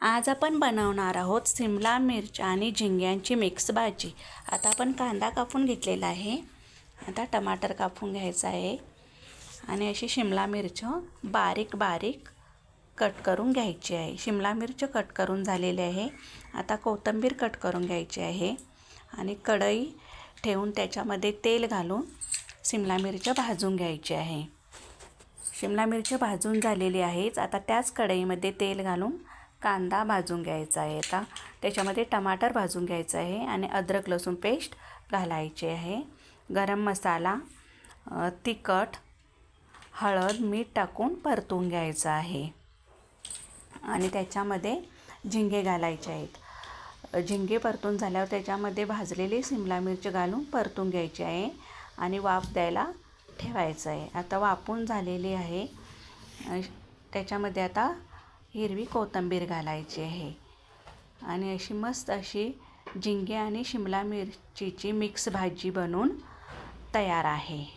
आज आपण बनवणार आहोत सिमला मिरच्या आणि झिंग्यांची मिक्स भाजी. आता आपण कांदा कापून घेतलेला आहे. आता टमाटर कापून घ्यायचा आहे. आणि अशी शिमला मिरच बारीक बारीक कट करून घ्यायची आहे. शिमला मिरच कट करून झालेली आहे. आता कोथिंबीर कट करून घ्यायची आहे. आणि कढई ठेवून त्याच्यामध्ये तेल घालून शिमला मिरच्या भाजून घ्यायची आहे. शिमला मिरची भाजून झालेली आहेच आता त्याच कढईमध्ये तेल घालून कांदा भाजून घ्यायचा आहे आता. त्याच्यामध्ये टमाटर भाजून घ्यायचं आहे आणि अद्रक लसूण पेस्ट घालायची आहे. गरम मसाला तिखट हळद मीठ टाकून परतून घ्यायचं आहे. आणि त्याच्यामध्ये झिंगे घालायचे आहेत. झिंगे परतून झाल्यावर त्याच्यामध्ये भाजलेली सिमला मिरची घालून परतून घ्यायची आहे आणि वाफ द्यायला ठेवायचं आहे. आता वाफून झालेली आहे. त्याच्यामध्ये आता हिरवी कोथिंबीर घालायची आहे. आणि अशी मस्त अशी झिंगे आणि शिमला मिरचीची मिक्स भाजी बनवून तयार आहे.